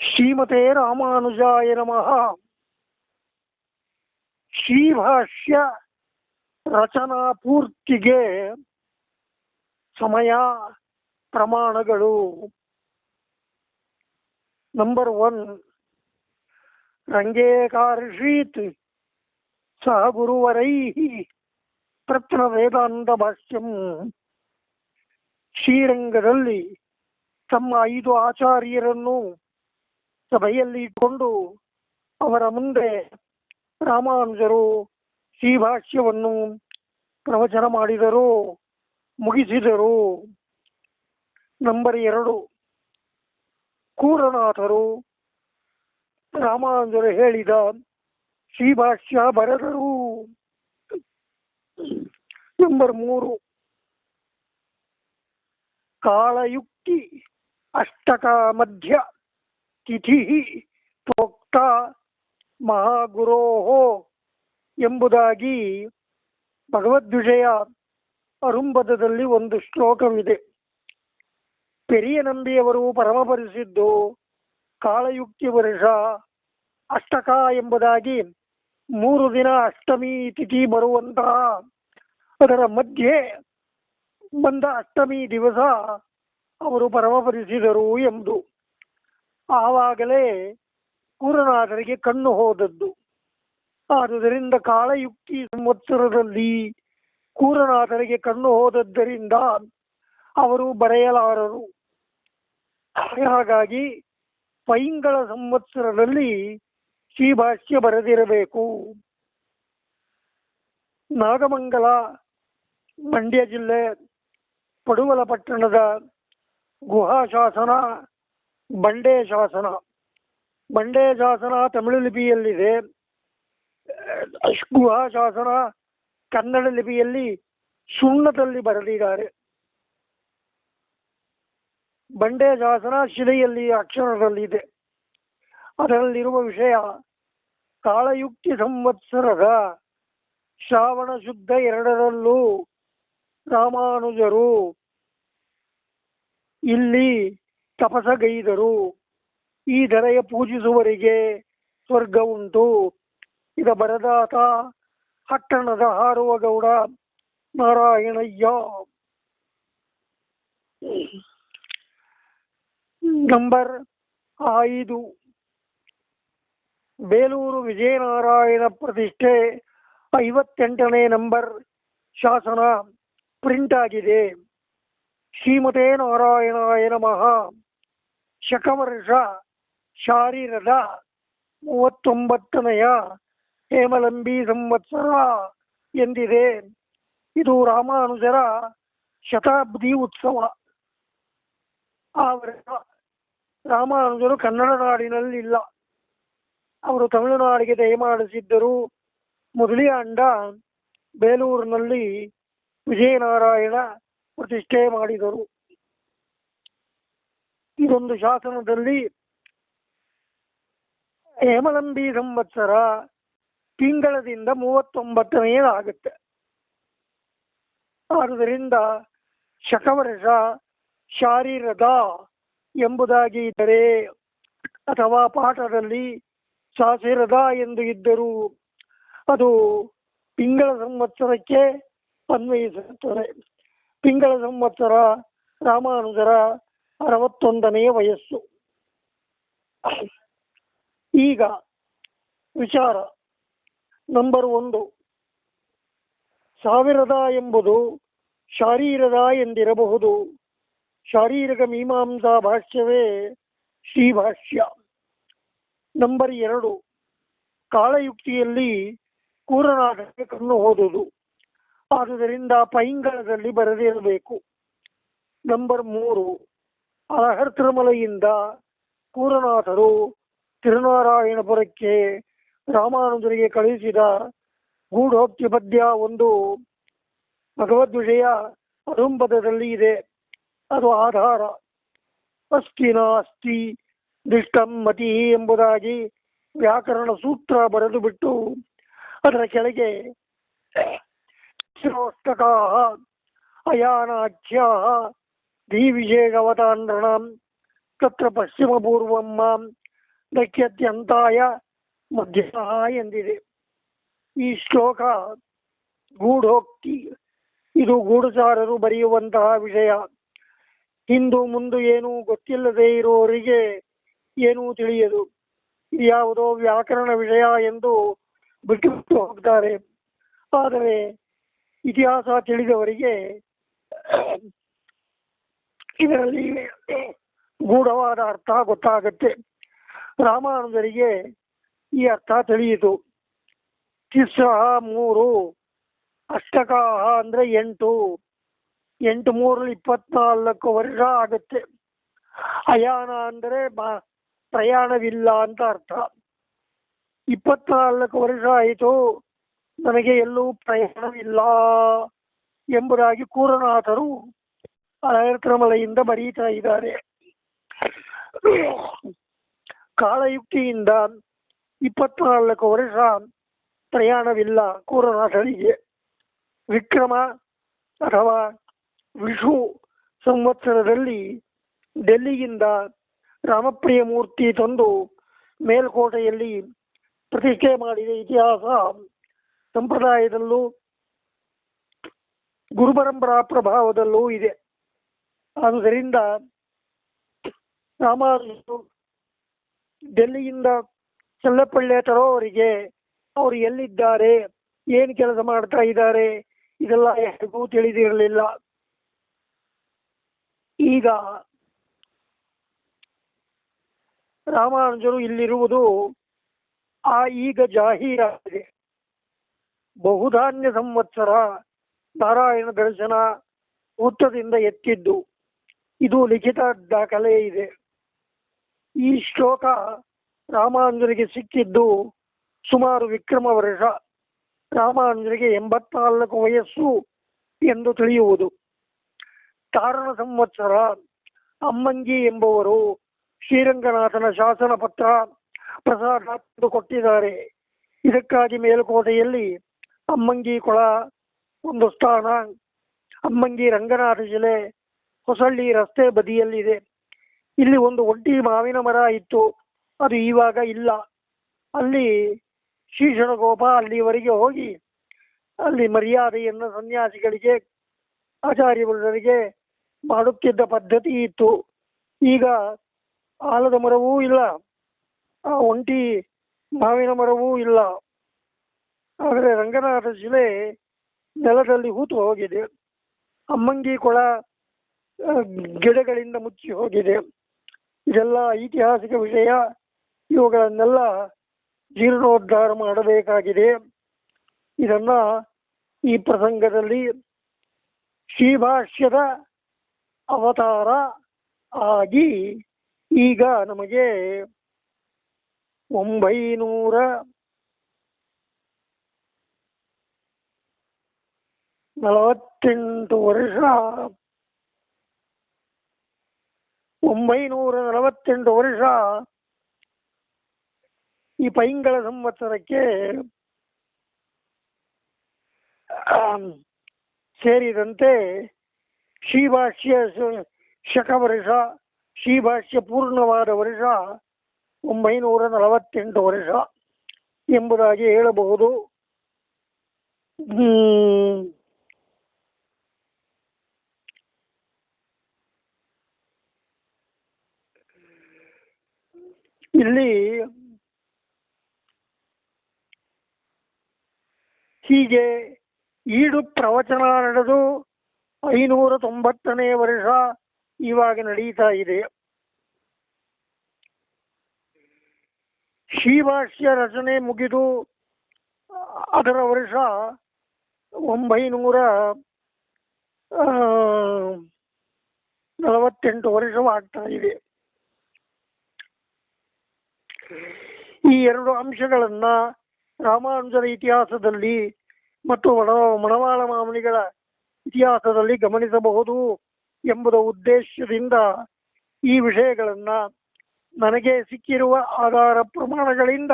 ಶ್ರೀಮತೆ ರಾಮಾನುಜಾಯ ನಮಃ ಶ್ರೀಭಾಷ್ಯ ರಚನಾ ಪೂರ್ತಿಗೆ ಸಮಯ ಪ್ರಮಾಣಗಳು ನಂಬರ್ ಒನ್ ರಂಗೇಕಾರ್ಷೀತ್ ಸಹ ಗುರುವರೈ ಪ್ರತ್ನ ವೇದಾಂತ ಭಾಷ್ಯಂ ಶ್ರೀರಂಗದಲ್ಲಿ ತಮ್ಮ ಐದು ಆಚಾರ್ಯರನ್ನು ಸಭೆಯಲ್ಲಿ ಇಟ್ಟುಕೊಂಡು ಅವರ ಮುಂದೆ ರಾಮಾನುಜರು ಶ್ರೀಭಾಷ್ಯವನ್ನು ಪ್ರವಚನ ಮಾಡಿದರು, ಮುಗಿಸಿದರು. ನಂಬರ್ ಎರಡು, ಕೂರನಾಥರು ರಾಮಾನುಜರು ಹೇಳಿದ ಶ್ರೀಭಾಷ್ಯ ಬರೆದರು. ನಂಬರ್ ಮೂರು, ಕಾಳಯುಕ್ತಿ ಮಧ್ಯ ತಿಥಿ ಪ್ರೋಕ್ತ ಮಹಾಗುರೋ ಎಂಬುದಾಗಿ ಭಗವದ್ವಿಷಯ ಅರುಂಬದದಲ್ಲಿ ಒಂದು ಶ್ಲೋಕವಿದೆ. ಪೆರಿಯ ನಂಬಿಯವರು ಪರಮಪರಿಸಿದ್ದು ಕಾಳಯುಕ್ತಿ ವರ್ಷ ಅಷ್ಟಕ ಎಂಬುದಾಗಿ ಮೂರು ದಿನ ಅಷ್ಟಮಿ ತಿಥಿ ಬರುವಂತಹ ಅದರ ಮಧ್ಯೆ ಬಂದ ಅಷ್ಟಮಿ ದಿವಸ ಅವರು ಪರಮಪಡಿಸಿದರು ಎಂದು ಆವಾಗಲೇ ಕೂರನಾಥರಿಗೆ ಕಣ್ಣು ಹೋದದ್ದು. ಆದುದರಿಂದ ಕಾಳಯುಕ್ತಿ ಸಂವತ್ಸರದಲ್ಲಿ ಕೂರನಾಥರಿಗೆ ಕಣ್ಣು ಹೋದದ್ದರಿಂದ ಅವರು ಬರೆಯಲಾರರು. ಹಾಗಾಗಿ ಪೈಂಗಳ ಸಂವತ್ಸರದಲ್ಲಿ ಶ್ರೀಭಾಷ್ಯ ಬರೆದಿರಬೇಕು. ನಾಗಮಂಗಲ, ಮಂಡ್ಯ ಜಿಲ್ಲೆ ಪಡುವಲ ಪಟ್ಟಣದ ಗುಹಾ ಶಾಸನ ಬಂಡೆ ಶಾಸನ. ಬಂಡೆ ಶಾಸನ ತಮಿಳು ಲಿಪಿಯಲ್ಲಿದೆ. ಗುಹಾ ಶಾಸನ ಕನ್ನಡ ಲಿಪಿಯಲ್ಲಿ ಸುಣ್ಣದಲ್ಲಿ ಬರೆದಿದ್ದಾರೆ. ಬಂಡೆ ಶಾಸನ ಶಿಲೆಯಲ್ಲಿ ಅಕ್ಷರದಲ್ಲಿದೆ. ಅದರಲ್ಲಿರುವ ವಿಷಯ ಕಾಳಯುಕ್ತಿ ಸಂವತ್ಸರದ ಶ್ರಾವಣ ಶುದ್ಧ ಎರಡರಲ್ಲೂ ರಾಮಾನುಜರು ಇಲ್ಲಿ ತಪಸಗೈದರು. ಈ ಧರೆಯ ಪೂಜಿಸುವರಿಗೆ ಸ್ವರ್ಗ ಉಂಟು. ಇದ ಬರದಾತ ಹಟ್ಟಣದ ಹಾರುವ ಗೌಡ ನಾರಾಯಣಯ್ಯ. ನಂಬರ್ ಐದು. ಬೇಲೂರು ವಿಜಯನಾರಾಯಣ ಪ್ರತಿಷ್ಠೆ ಐವತ್ತೆಂಟನೇ ನಂಬರ್ ಶಾಸನ. ಪ್ರಿಂಟ್ ಆಗಿದೆ. ಶ್ರೀಮತೆ ನಾರಾಯಣಾಯ ನಮಃ. ಶಕವರ್ಷ ಶಾರೀರದ ಮೂವತ್ತೊಂಬತ್ತನೆಯ ಹೇಮಲಂಬಿ ಸಂವತ್ಸರ ಎಂದಿದೆ. ಇದು ರಾಮಾನುಜರ ಶತಾಬ್ದಿ ಉತ್ಸವ. ಆ ರಾಮಾನುಜರು ಕನ್ನಡ ನಾಡಿನಲ್ಲಿಲ್ಲ. ಅವರು ತಮಿಳುನಾಡಿಗೆ ದಯಮಾಡಿಸಿದ್ದರು. ಮೊದಲಿಯಾಂಡ ಬೇಲೂರಿನಲ್ಲಿ ವಿಜಯನಾರಾಯಣ ಪ್ರತಿಷ್ಠೆ ಮಾಡಿದರು. ಇದೊಂದು ಶಾಸನದಲ್ಲಿ ಹೇಮಲಂಬಿ ಸಂವತ್ಸರ ತಿಂಗಳದಿಂದ ಮೂವತ್ತೊಂಬತ್ತನೆಯದಾಗುತ್ತೆ ಆದುದರಿಂದ ಶಕವರ್ಷ ಶಾರೀರದ ಎಂಬುದಾಗಿ ಇದ್ದರೆ ಅಥವಾ ಪಾಠದಲ್ಲಿ ಸಾಸಿರದ ಎಂದು ಇದ್ದರೂ ಅದು ತಿಂಗಳ ಸಂವತ್ಸರಕ್ಕೆ ಅನ್ವಯಿಸುತ್ತದೆ. ತಿಂಗಳ ಸಂವತ್ಸರ ರಾಮಾನುಜರ ಅರವತ್ತೊಂದನೆಯ ವಯಸ್ಸು. ಈಗ ವಿಚಾರ ನಂಬರ್ ಒಂದು. ಸಾವಿರದ ಎಂಬುದು ಶಾರೀರದ ಎಂದಿರಬಹುದು. ಶಾರೀರಿಕ ಮೀಮಾಂಸಾ ಭಾಷ್ಯವೇ ಶ್ರೀಭಾಷ್ಯ. ನಂಬರ್ ಎರಡು. ಕಾಳಯುಕ್ತಿಯಲ್ಲಿ ಕಣ್ಣು ಓದುವುದು ಆದುದರಿಂದ ಪೈಂಗಳದಲ್ಲಿ ಬರೆದಿರಬೇಕು. ನಂಬರ್ ಮೂರು ಅಹರ್ ತಿರುಮಲೆಯಿಂದ ಪೂರನಾಥರು ತಿರುನಾರಾಯಣಪುರಕ್ಕೆ ರಾಮಾನುಜರಿಗೆ ಕಳುಹಿಸಿದ ಗೂಢೋಕ್ತಿ ಪದ್ಯ ಒಂದು ಭಗವದ್ವಿಷಯ ಅರುಂಬದದಲ್ಲಿ ಇದೆ. ಅದು ಆಧಾರ. ಅಸ್ತಿ ನಾಸ್ತಿ ದಿಷ್ಟಂ ಮತಿ ಎಂಬುದಾಗಿ ವ್ಯಾಕರಣ ಸೂತ್ರ ಬರೆದು ಬಿಟ್ಟು ಅದರ ಕೆಳಗೆ ಶಿರೋಷ್ಟಕಾ ಅಯಾನಾಖ್ಯ ಧೀವಿಷೇಕವತಾಂಡ್ರಣಂ ತತ್ರ ಪಶ್ಚಿಮ ಪೂರ್ವಂ ಮಾಂ ದಕ್ಷ್ಯತ್ಯಂತಾಯ ಮಧ್ಯ ಎಂದಿದೆ. ಈ ಶ್ಲೋಕ ಗೂಢೋಕ್ತಿ, ಇದು ಗೂಢಚಾರರು ಬರೆಯುವಂತಹ ವಿಷಯ. ಹಿಂದು ಮುಂದೆ ಏನೂ ಗೊತ್ತಿಲ್ಲದೆ ಇರುವವರಿಗೆ ಏನೂ ತಿಳಿಯದು. ಯಾವುದೋ ವ್ಯಾಕರಣ ವಿಷಯ ಎಂದು ಬಿಟ್ಟು ಹೋಗ್ತಾರೆ. ಆದರೆ ಇತಿಹಾಸ ತಿಳಿದವರಿಗೆ ಇದರಲ್ಲಿ ಗೂಢವಾದ ಅರ್ಥ ಗೊತ್ತಾಗುತ್ತೆ. ರಾಮಾನಂದರಿಗೆ ಈ ಅರ್ಥ ತಿಳಿಯಿತು. ತಿಸ್ರ ಮೂರು, ಅಷ್ಟಕಾಹ ಅಂದ್ರೆ ಎಂಟು. ಎಂಟು ಮೂರಲ್ಲಿ ಇಪ್ಪತ್ನಾಲ್ಕು ವರ್ಷ ಆಗುತ್ತೆ. ಅಯಾನ ಅಂದರೆ ಪ್ರಯಾಣವಿಲ್ಲ ಅಂತ ಅರ್ಥ. ಇಪ್ಪತ್ನಾಲ್ಕು ವರ್ಷ ಆಯಿತು. ನನಗೆ ಎಲ್ಲೂ ಪ್ರಯಾಣವಿಲ್ಲ ಎಂಬುದಾಗಿ ಕೂರನಾಥರು ಅಳಯರ್ತ್ರಮಲೆಯಿಂದ ಬರೀತಾ ಇದ್ದಾರೆ. ಕಾಳಯುಕ್ತಿಯಿಂದ ಇಪ್ಪತ್ನಾಲ್ಕು ವರ್ಷ ಪ್ರಯಾಣವಿಲ್ಲ ಕೂರನಾಥರಿಗೆ. ವಿಕ್ರಮ ಅಥವಾ ವಿಷು ಸಂವತ್ಸರದಲ್ಲಿ ಡೆಲ್ಲಿಯಿಂದ ರಾಮಪ್ರಿಯ ಮೂರ್ತಿ ತಂದು ಮೇಲ್ಕೋಟೆಯಲ್ಲಿ ಪ್ರತಿಷ್ಠೆ ಮಾಡಿದ ಇತಿಹಾಸ ಸಂಪ್ರದಾಯದಲ್ಲೂ ಗುರುಪರಂಪರಾ ಪ್ರಭಾವದಲ್ಲೂ ಇದೆ. ಆದುದರಿಂದ ರಾಮಾನುಜರು ಡೆಲ್ಲಿಯಿಂದ ಚಲ್ಲಪಳ್ಳೆ ತರೋವರಿಗೆ ಅವರು ಎಲ್ಲಿದ್ದಾರೆ, ಏನು ಕೆಲಸ ಮಾಡ್ತಾ ಇದ್ದಾರೆ, ಇದೆಲ್ಲ ಯಾರಿಗೂ ತಿಳಿದಿರಲಿಲ್ಲ. ಈಗ ರಾಮಾನುಜರು ಇಲ್ಲಿರುವುದು ಆ ಈಗ ಜಾಹೀರಾಗಿದೆ. ಬಹುಧಾನ್ಯ ಸಂವತ್ಸರ ನಾರಾಯಣ ದರ್ಶನ ವೃತ್ತದಿಂದ ಎತ್ತಿದ್ದು. ಇದು ಲಿಖಿತ ದಾಖಲೆ ಇದೆ. ಈ ಶ್ಲೋಕ ರಾಮಾನುಜರಿಗೆ ಸಿಕ್ಕಿದ್ದು ಸುಮಾರು ವಿಕ್ರಮ ವರ್ಷ. ರಾಮಾನುಜರಿಗೆ ಎಂಬತ್ನಾಲ್ಕು ವಯಸ್ಸು ಎಂದು ತಿಳಿಯುವುದು. ಕಾರಣ ಸಂವತ್ಸರ ಅಮ್ಮಂಗಿ ಎಂಬುವರು ಶ್ರೀರಂಗನಾಥನ ಶಾಸನ ಪತ್ರ ಪ್ರಸಾದ ಕೊಟ್ಟಿದ್ದಾರೆ ಇದಕ್ಕಾಗಿ ಮೇಲುಕೋಟೆಯಲ್ಲಿ ಅಮ್ಮಂಗಿ ಕೊಳ, ಒಂದು ಸ್ಥಾನ. ಅಮ್ಮಂಗಿ ರಂಗನಾಥ ಶಿಲೆ, ಹೊಸಳ್ಳಿ ರಸ್ತೆ ಬದಿಯಲ್ಲಿದೆ. ಇಲ್ಲಿ ಒಂದು ಒಂಟಿ ಮಾವಿನ ಮರ ಇತ್ತು. ಅದು ಇವಾಗ ಇಲ್ಲ. ಅಲ್ಲಿ ಶ್ರೀಷಣಗೋಪ ಅಲ್ಲಿವರೆಗೆ ಹೋಗಿ, ಅಲ್ಲಿ ಮರ್ಯಾದೆಯನ್ನು ಸನ್ಯಾಸಿಗಳಿಗೆ ಆಚಾರ್ಯವರಿಗೆ ಮಾಡುತ್ತಿದ್ದ ಪದ್ಧತಿ ಇತ್ತು. ಈಗ ಆಲದ ಮರವೂ ಇಲ್ಲ. ಆ ಒಂಟಿ ಮಾವಿನ ಮರವೂ ಇಲ್ಲ. ಆದರೆ ರಂಗನಾಥ ಶಿಲೆ ನೆಲದಲ್ಲಿ ಹೂತು ಹೋಗಿದೆ. ಅಮ್ಮಂಗಿ ಕೊಳ ಗಿಡಗಳಿಂದ ಮುಚ್ಚಿ ಹೋಗಿದೆ. ಇದೆಲ್ಲ ಐತಿಹಾಸಿಕ ವಿಷಯ. ಇವುಗಳನ್ನೆಲ್ಲ ಜೀರ್ಣೋದ್ಧಾರ ಮಾಡಬೇಕಾಗಿದೆ. ಇದನ್ನ ಈ ಪ್ರಸಂಗದಲ್ಲಿ ಶ್ರೀಭಾಷ್ಯದ ಅವತಾರ ಆಗಿ ಈಗ ನಮಗೆ ಒಂಬೈನೂರ ನಲವತ್ತೆಂಟು ವರ್ಷ ಒಂಬೈನೂರ ನಲವತ್ತೆಂಟು ವರ್ಷ ಈ ಪೈಂಗಳ ಸಂವತ್ಸರಕ್ಕೆ ಆಮ್, ಸೇರಿದಂತೆ ಶ್ರೀಭಾಷ್ಯ ಶ- ಶಕ ವರ್ಷ ಶ್ರೀಭಾಷ್ಯ ಪೂರ್ಣವಾದ ವರ್ಷ ಒಂಬೈನೂರ ನಲವತ್ತೆಂಟು ವರ್ಷ ಎಂಬುದಾಗಿ ಹೇಳಬಹುದು ಇಲ್ಲಿ ಹೀಗೆ ಈಡು ಪ್ರವಚನ ನಡೆದು ಐನೂರ ತೊಂಬತ್ತನೇ ವರ್ಷ ಇವಾಗ ನಡೀತಾ ಇದೆ. ಶ್ರೀಭಾಷ್ಯ ರಚನೆ ಮುಗಿದು ಅದರ ವರ್ಷ ಒಂಬೈನೂರ ನಲವತ್ತೆಂಟು ವರ್ಷವಾಗ್ತಾ ಇದೆ. ಈ ಎರಡು ಅಂಶಗಳನ್ನ ರಾಮಾನುಜರ ಇತಿಹಾಸದಲ್ಲಿ ಮತ್ತು ಮಣ ಮಣವಾಳ ಮಾಮನಿಗಳ ಇತಿಹಾಸದಲ್ಲಿ ಗಮನಿಸಬಹುದು ಎಂಬುದ ಉದ್ದೇಶದಿಂದ ಈ ವಿಷಯಗಳನ್ನ ನನಗೆ ಸಿಕ್ಕಿರುವ ಆಧಾರ ಪ್ರಮಾಣಗಳಿಂದ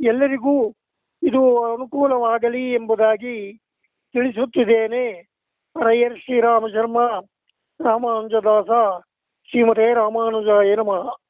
ಎಲ್ಲರಿಗೂ ಇದು ಅನುಕೂಲವಾಗಲಿ ಎಂಬುದಾಗಿ ತಿಳಿಸುತ್ತಿದ್ದೇನೆ. ರೈಯರ್ ಶ್ರೀರಾಮ ಶರ್ಮ, ರಾಮಾನುಜದಾಸ, ಶ್ರೀಮತೆ ರಾಮಾನುಜ ನಮಃ.